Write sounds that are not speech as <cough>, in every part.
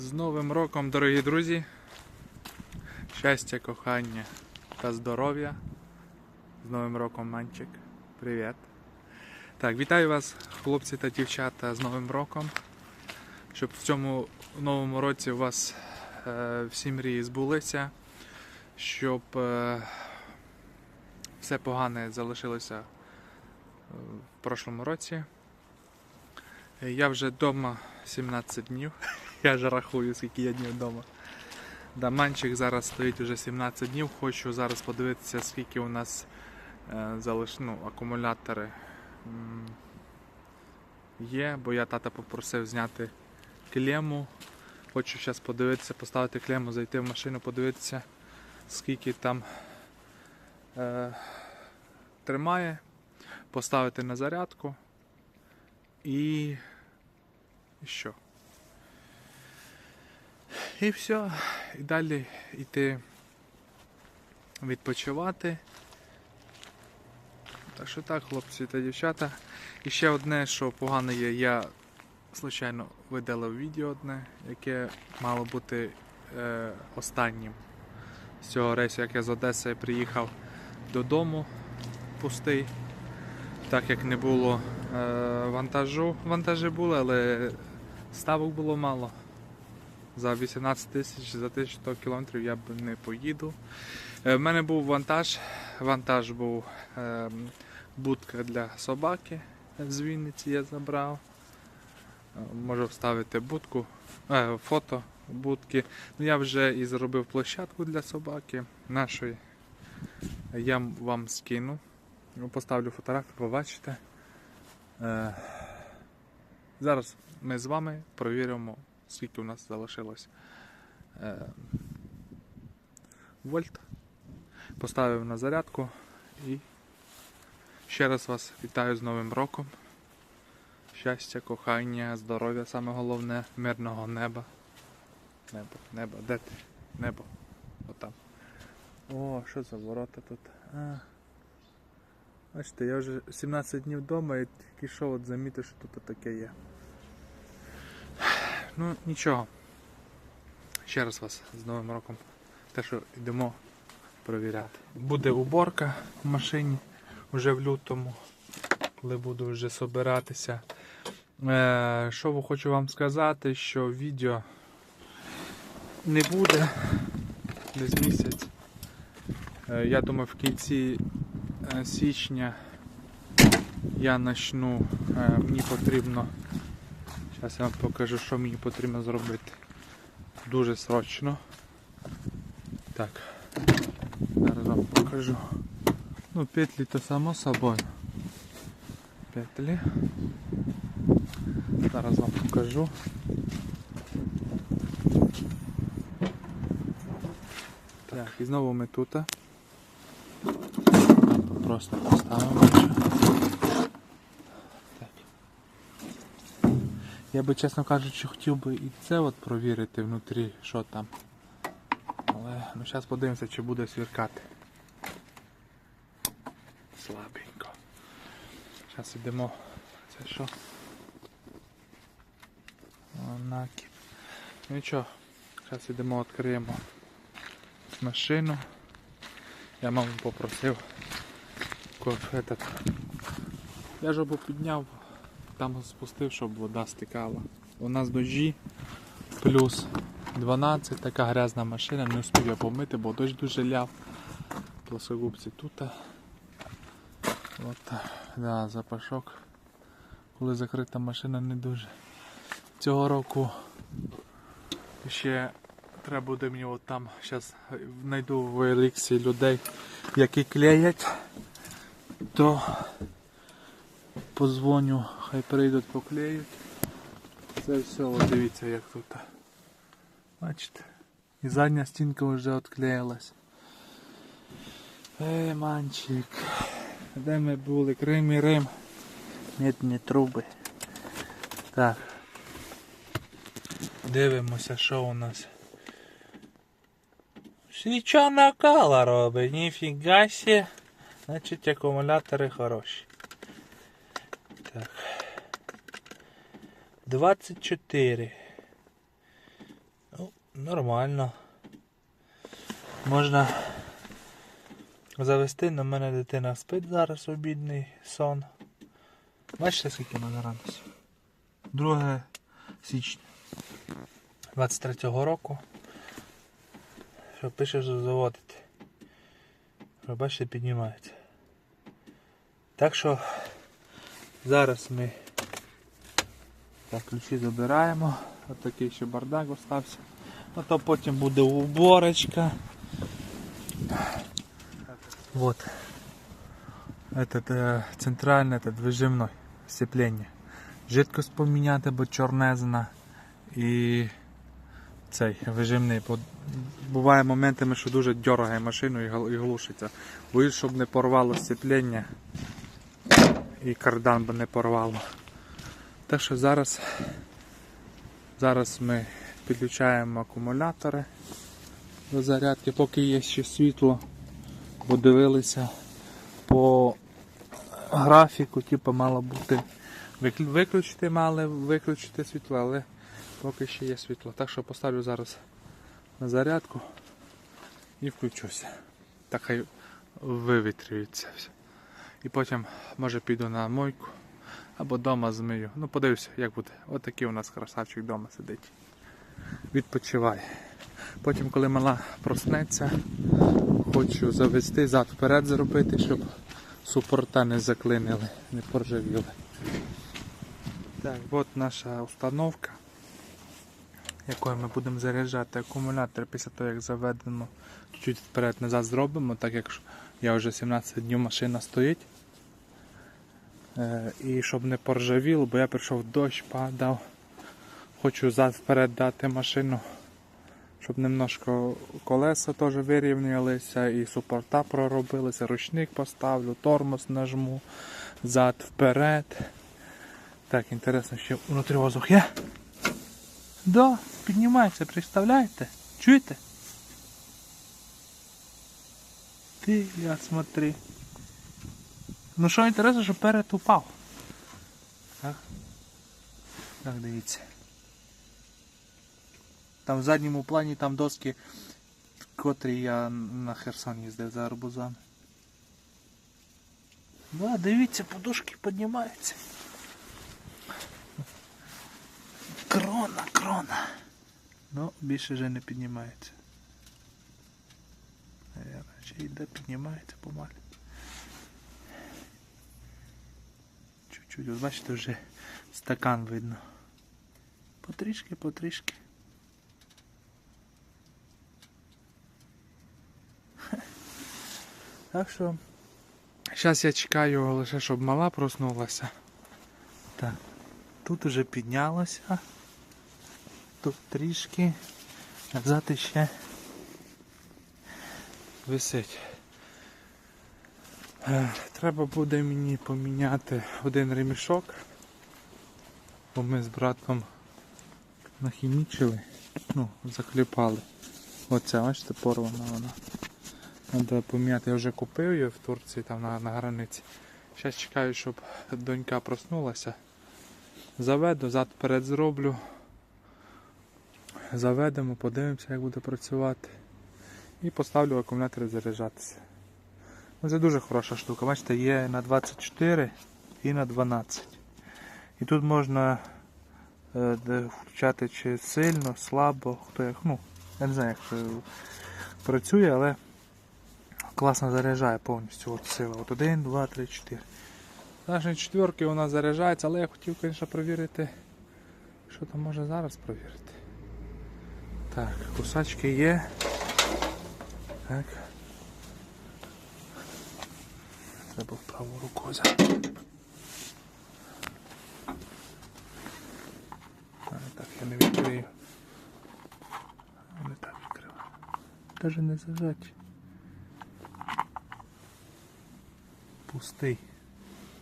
З Новим роком, дорогі друзі! Щастя, кохання та здоров'я. З Новим роком, Манчик. Привіт. Так, вітаю вас, хлопці та дівчата, з Новим роком. Щоб в цьому новому році у вас е, всі мрії збулися, щоб е, все погане залишилося е, в прошлому році. Я вже вдома 17 днів. Я ж рахую, скільки я днів вдома. Да, манчик зараз стоїть уже 17 днів. Хочу зараз подивитися, скільки у нас е, залиш... ну, акумулятори є, бо я тата попросив зняти клему. Хочу зараз подивитися, поставити клему, зайти в машину, подивитися, скільки там е, тримає, поставити на зарядку і, і що? І все. І далі йти відпочивати. Так що так, хлопці та дівчата. І ще одне, що погано є, я случайно видалив відео одне, яке мало бути е, останнім з цього рейсу, як я з Одеси приїхав додому пустий. Так як не було е, вантажу, вантажі були, але ставок було мало. За 18 тисяч за 1100 кілометрів я б не поїду. Е, В мене був вантаж. Вантаж був е, будка для собаки з Вінниці я забрав. Е, Можу вставити будку, е, фото будки. Ну, я вже і зробив площадку для собаки нашої. Я вам скину. Ну, Поставлю фотографію, побачите. Е, Зараз ми з вами провіримо, скільки у нас залишилось е, вольт. Поставив на зарядку і ще раз вас вітаю з Новим роком. Щастя, кохання, здоров'я, саме головне, мирного неба. Небо, небо, де ти? Небо. Отам. О, що за ворота тут? А. Бачите, я вже 17 днів вдома і тільки що от замітив, що тут таке є. Ну, нічого. Ще раз вас з Новим роком. Те, що йдемо провіряти. Буде уборка в машині вже в лютому, коли буду вже собиратися. Е, що хочу вам сказати, що відео не буде десь місяць. Е, я думаю, в кінці е, січня я почну. Е, мені потрібно. Зараз я вам покажу, що мені потрібно зробити. Дуже срочно. Так. Зараз вам покажу. Ну, петлі то само собою. Петлі. Зараз вам покажу. Так, і знову ми тут. Просто поставимо. Я би, чесно кажучи, хотів би і це от провірити внутрі, що там. Але ну зараз подивимося, чи буде свіркати. Слабенько. Зараз йдемо. Це що? Накіп. Ну нічого, зараз йдемо, відкриємо машину. Я маму попросив кофе этот. Я жабу підняв, там спустив, щоб вода стикала. У нас дощі плюс 12, така грязна машина, не успів я помити, бо дощ дуже ляв. Плосогубці тут. От, да, запашок. Коли закрита машина не дуже. Цього року ще треба буде мені от там зараз знайду в еліксі людей, які клеять, то позвоню, хай прийдуть поклеють. Це все, от дивіться як тут. Бачите? І задня стінка вже відклеїлась. Ей, манчик. Де ми були? Крим і Рим. Мідні труби. Так. Дивимося, що у нас. Свіча накала робить, ніфіга сі. Значить акумулятори хороші. Так. 24. Нормально. Можна завести, в мене дитина спить зараз обідний сон. Бачите, скільки в мене градусів? 2 січня 23-го року. Що пише, що заводити. Що бачите, піднімається. Так що зараз ми так, ключі забираємо. Ось такий ще бардак остався. А то потім буде уборочка. Вот. Этот э, центральный, этот выжимной сцепление. Жидкость поміняти, бо чорнезна. І цей вижимний. Бо буває моментами, що дуже дергає машину і гал- і глушиться. Боюсь, щоб не порвало сцеплення і кардан би не порвало. Так що зараз, зараз ми підключаємо акумулятори до зарядки, поки є ще світло, бо дивилися по графіку, типу мало бути виключити, мали виключити світло, але поки ще є світло. Так що поставлю зараз на зарядку і включуся. Так хай вивітрюється все. І потім може піду на мойку або вдома змию. Ну подивлюся, як буде. Отакий у нас красавчик вдома сидить. Відпочиває. Потім, коли мала проснеться, хочу завести зад вперед зробити, щоб супорта не заклинили, не поржавіли. Так, от наша установка, якою ми будемо заряджати акумулятор після того, як заведемо чуть вперед-назад зробимо, так як я вже 17 днів машина стоїть. Е, І щоб не поржавіло, бо я прийшов дощ, падав. Хочу вперед дати машину, щоб немножко колеса теж вирівнялися і супорта проробилися, ручник поставлю, тормоз нажму, зад вперед. Так, інтересно, ще внутрі воздух є? Да, піднімається, представляєте? Чуєте? Ти, я смотри. Ну що інтересно, що перед упав. Так? Так, дивіться. Там в задньому плані там доски, котрі я на Херсон їздив за арбузами. Да, дивіться, подушки піднімаються. Крона, крона. Ну, більше вже не піднімається. Наверно, ще йде, піднімається помаль. Чуть-чуть, бачите, вже стакан видно. Потрішки, потрішки. <laughs> Так що. Зараз я чекаю лише, щоб мала проснулася. Так. Тут уже піднялося. Тут трішки. Назад ще висить. Е, Треба буде мені поміняти один ремішок, бо ми з братом нахімічили, ну, закліпали. Оце, бачите, порвана вона. Треба поміняти, я вже купив її в Турції там на, на границі. Зараз чекаю, щоб донька проснулася. Заведу, зад перед зроблю. Заведемо, подивимося, як буде працювати. І поставлю акумулятори заряджатися. Ну, Це дуже хороша штука. Бачите, є на 24 і на 12. І тут можна е, включати чи сильно, слабо, хто як. Ну, я не знаю, як працює, але класно заряджає повністю от сила. От 1, 2, 3, 4. Наші четверки нас заряджається, але я хотів, звісно, перевірити, що там може зараз перевірити. Так, кусачки є. Так. Треба в праву руку взяти. Так, я не відкрию. Не так відкриваю. Даже не зажать. Пустий.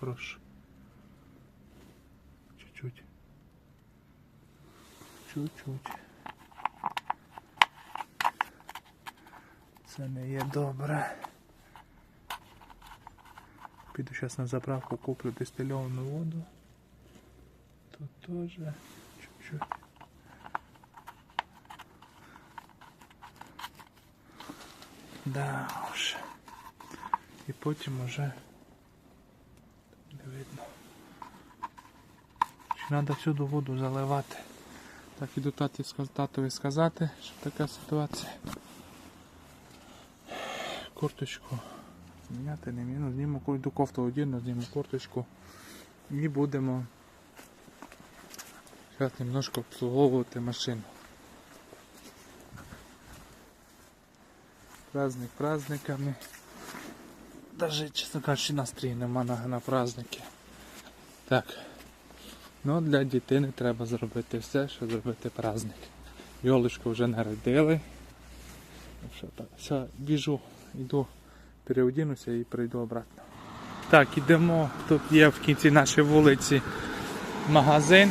Прошу. Чуть-чуть. Чуть-чуть. Це не є добре. Піду зараз на заправку куплю дистильовану воду. Тут теж чуть-чуть. Да уж. І потім уже не видно. Чи треба всюди воду заливати? Так іду таті татові сказати, що така ситуація. Курточку зміняти не міну, зніму ку- йду кофту одягну, зніму курточку і будемо зараз немножко обслуговувати машину. Праздник праздниками. Даже, чесно кажучи, настрій нема на, на праздники. Так. Ну, для дитини треба зробити все, щоб зробити праздник. Йолочку вже народили. Ну? Все, біжу, йду, переодінуся і прийду обратно. Так, ідемо. Тут є в кінці нашої вулиці магазин.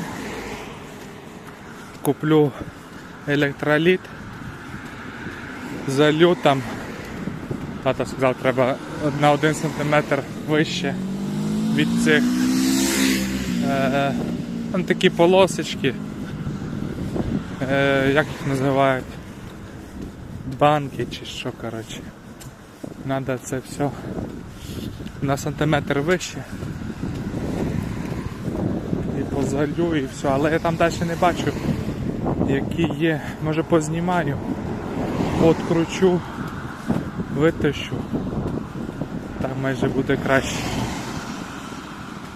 Куплю електроліт. Залю там. Тата сказав, треба на 1 см вище від цих. Е, такі полосочки. Е, як їх називають? Банки чи що, коротше. Надо це все на сантиметр вище. І позалю і все. Але я там далі не бачу, які є. Може познімаю, откручу, витащу. Так майже буде краще.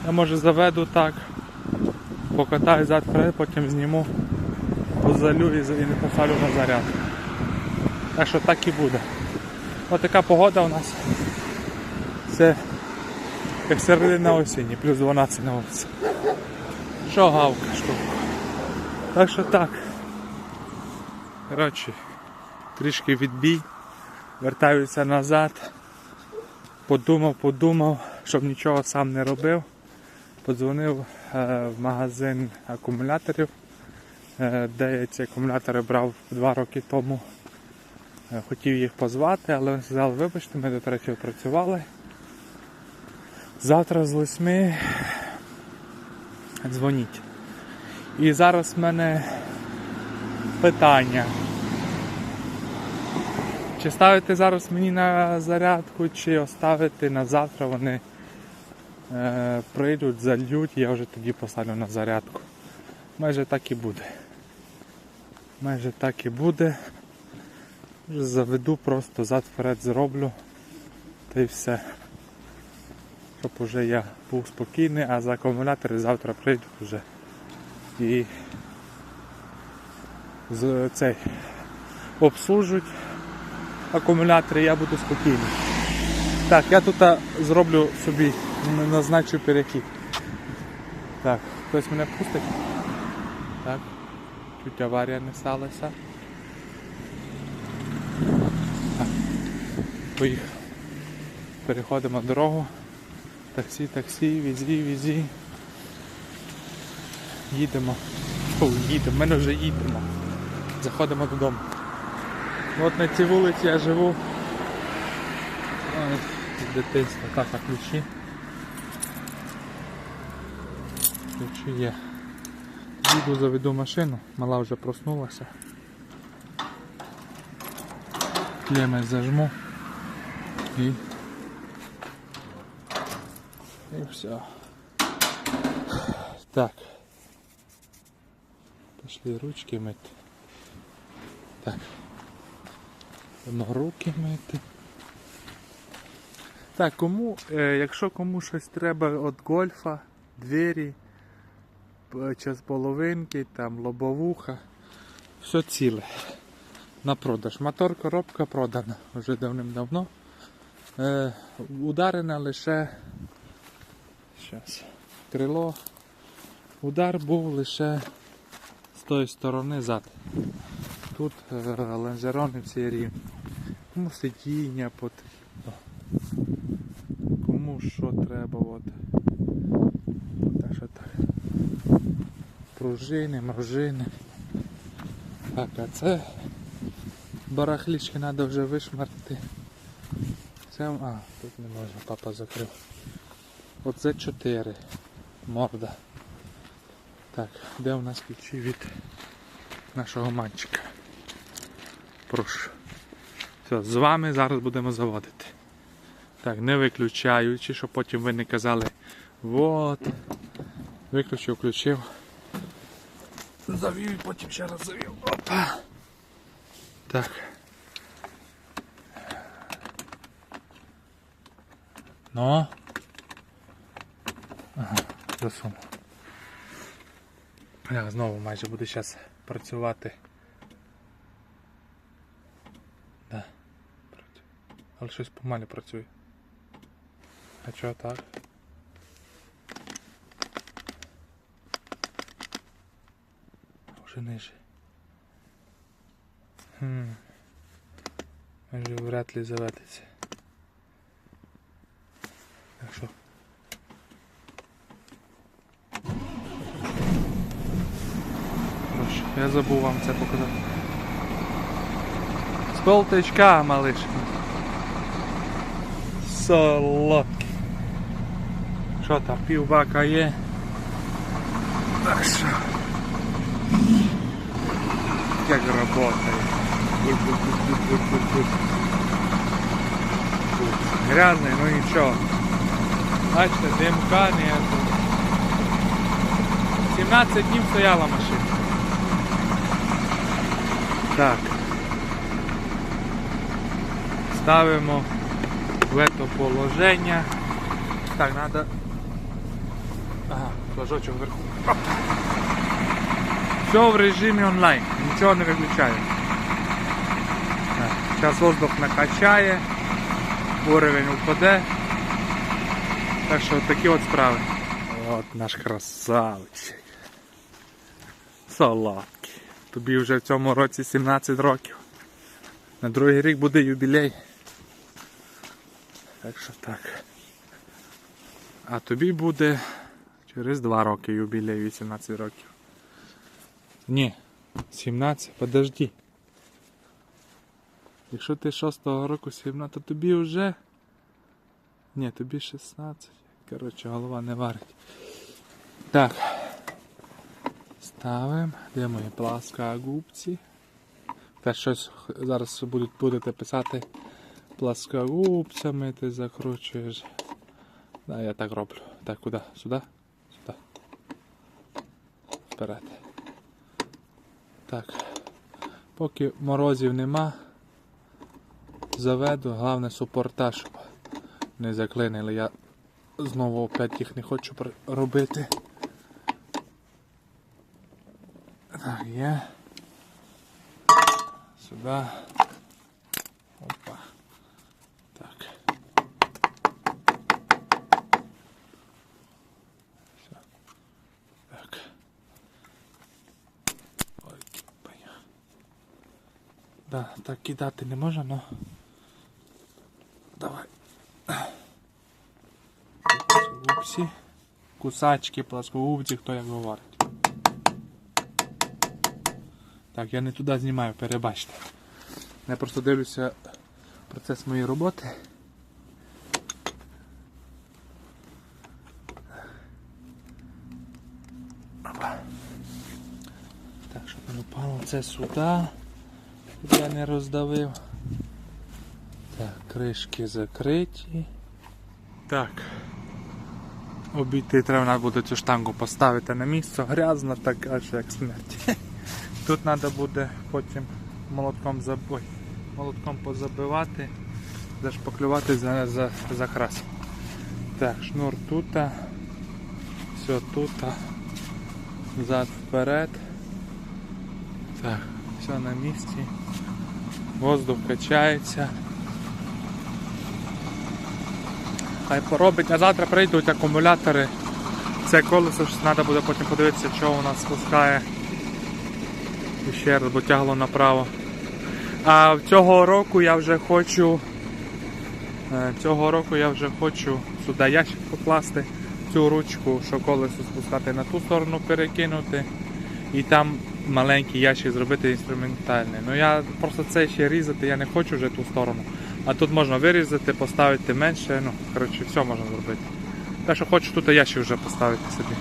Я може заведу так, покатаю зад вперед, потім зніму, позалю і не поставлю на заряд. Так що так і буде. Ось така погода у нас. Це як середина осені, плюс 12 на вулиці. Що гавка штука. Так що так. Коротше, трішки відбій. Вертаюся назад. Подумав, подумав, щоб нічого сам не робив. Подзвонив е, в магазин акумуляторів, е, де я ці акумулятори брав два роки тому. Е, Хотів їх позвати, але вони сказали, вибачте, ми до третього працювали. Завтра з 8 дзвоніть. І зараз в мене питання. Чи ставити зараз мені на зарядку, чи оставити на завтра вони е, прийдуть, зальють, я вже тоді поставлю на зарядку. Майже так і буде. Майже так і буде. Вже заведу, просто зад вперед зроблю. Та й все. Щоб уже я був спокійний, а за акумулятори завтра прийдуть вже. І з цей обслужують акумулятори, я буду спокійний. Так, я тут зроблю собі, назначу перехід. Так, хтось мене пустить. Так, чуть аварія не сталася. Поїхав. Переходимо дорогу. Таксі, таксі, візі, візі. Їдемо. О, їдемо, ми вже їдемо. Заходимо додому. От на цій вулиці я живу. З дитинства. Так, а ключі. Ключі є. Їду, заведу машину, мала вже проснулася. Клеми зажму і... І все. Так. Пішли ручки мити. Так. Руки мити. Так, кому, е, якщо кому щось треба від гольфа, двері, час половинки, там лобовуха, все ціле. На продаж. Мотор, коробка продана вже давним-давно. Е, ударена лише крило. Удар був лише з тої сторони зад. Тут е, всі рівні. Кому сидіння потрібно. Кому що треба. Пружини, моржини. Так, а це барахлічки треба вже вишмарити. Це, а, тут не можна, папа закрив. Оце 4 морда. Так, де у нас ключі від нашого мальчика? Прошу. Все, з вами зараз будемо заводити. Так, не виключаючи, щоб потім ви не казали. Вот. Виключив, включив. Завів і потім ще раз завів. Опа. Так. Ну. Ага, засунув. Бля, знову майже буде зараз працювати. Да. Але щось помалі працює. А чого так? Вже ниже. Хм. Може вряд ли заведеться. Так що. Я забув вам це показати. З полтичка, малиш. Солодкий. Що там, півбака є? Так що. Як работає. Грязний, ну нічого. Бачите, димка нету. 17 днів стояла машина. Так. Ставимо в это положення. Так, надо. Ага, флажочок вверху. Все в режимі онлайн, нічого не виключаю. Так, Зараз воздух накачає, уровень упаде. Так що такі от справи. От наш красавчик. Солодкий. Тобі вже в цьому році 17 років. На другий рік буде юбілей. Так що так. А тобі буде через 2 роки юбілей 18 років. Ні, 17, подожди. Якщо ти 6-го року 17, то тобі вже. Ні, тобі 16. Коротше, голова не варить. Так. Ставимо. Де мої пласкогубці? Та щось зараз будете писати пласкогубцями, ти закручуєш. Да, я так роблю. Так, куди? Сюди? Сюди. Вперед. Так. Поки морозів нема, заведу, головне супорта, щоб не заклинили. Я знову опять їх не хочу робити. Так, є. Сюди. Опа. Так. Все. Так. Ой, кіпає. Да, так кидати не можна, но. Давай. Пласкогубці. Кусачки, пласкогубці, хто як говорить. Так, я не туди знімаю, перебачте. Я просто дивлюся процес моєї роботи. Так, щоб не впало це сюди, я не роздавив. Так, кришки закриті. Так. Обійти треба буде цю штангу поставити на місце. Грязна така ж як смерть. <laughs> Тут треба буде потім молотком заб... Ой, молотком позабивати, зашпаклювати за, за, за крас. Так, шнур тут, все тут, зад вперед. Так, все на місці. Воздух качається. Хай поробить, а завтра прийдуть акумулятори. Це колесо ж треба буде потім подивитися, що у нас спускає. І ще раз, бо тягло направо. А цього року я вже хочу. е, Цього року я вже хочу сюди ящик покласти, цю ручку, що колесо спускати на ту сторону перекинути. І там маленький ящик зробити інструментальний. Ну я просто це ще різати, я не хочу вже ту сторону. А тут можна вирізати, поставити менше, ну, коротше, все можна зробити. Так що хочу тут ящик вже поставити собі.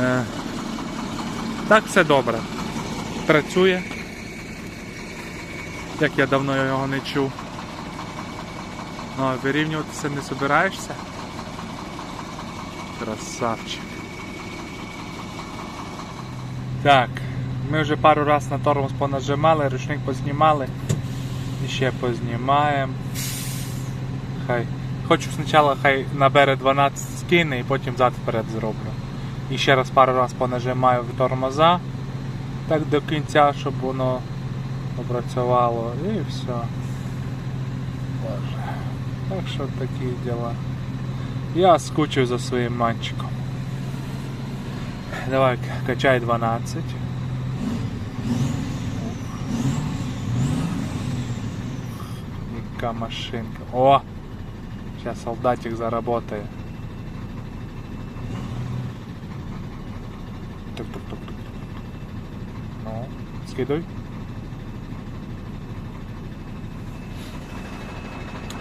Е, так все добре. Працює. Як я давно його не чув. Ну, вирівнюватися не собираєшся? Красавчик. Так, ми вже пару раз на тормоз понажимали, ручник познімали. Ще познімаємо. Хай. Хочу спочатку хай набере 12 скине і потім зад вперед зроблю. І ще раз пару раз понажимаю в тормоза. Так до кінця, щоб воно попрацювало і все. Боже. Так що такі діла. Я скучив за своїм манчиком. Давай, качай 12. Яка машинка. О! Сейчас солдатик заработает. Тук-тук-тук-тук. Ну, скидывай.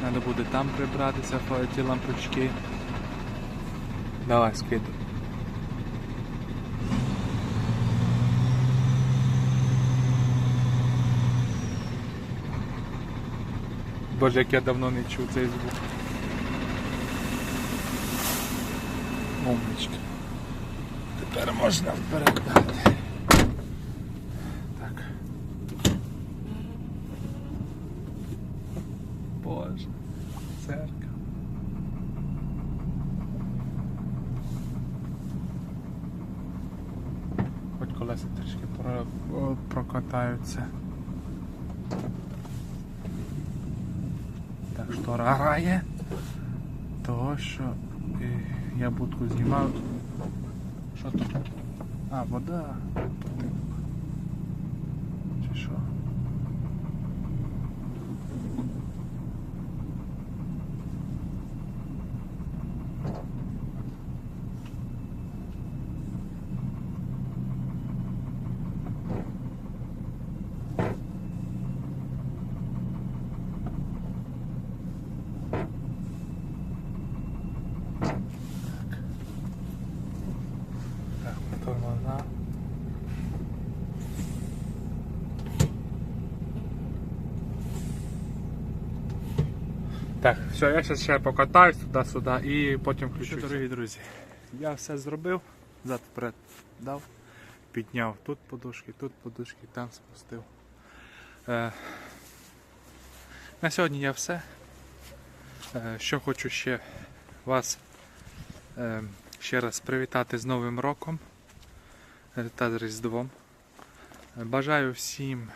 Надо буде там прибратися ті лампочки. Давай, скидуй. Боже, як я давно не чув цей звук. Умничка. Тепер можна вперед. Так. Боже, церква. Хоч колеса трішки про, прокатаються. Штора грає. Того, що е, я будку знімав. Що тут? А, вода. потекла. Чи що? Так, тормоза. Так, все, я зараз ще покатаюсь туди-сюди і потім включуся. Дорогі друзі, я все зробив, зад вперед дав, підняв тут подушки, тут подушки, там спустив. Е, на сьогодні я все. Е, що хочу ще вас е, ще раз привітати з Новим роком та з Різдвом. Бажаю всім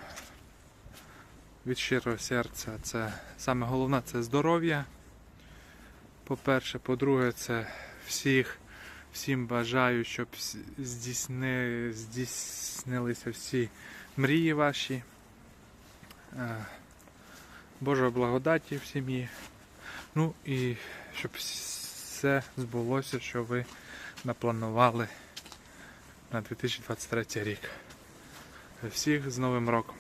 від щирого серця. Це саме головне це здоров'я. По-перше, по-друге, це всіх, всім бажаю, щоб здійсни, здійснилися всі мрії ваші. Е, Божої благодаті в сім'ї. Ну і щоб все збулося, що ви напланували на 2023 рік. Всіх з Новим роком!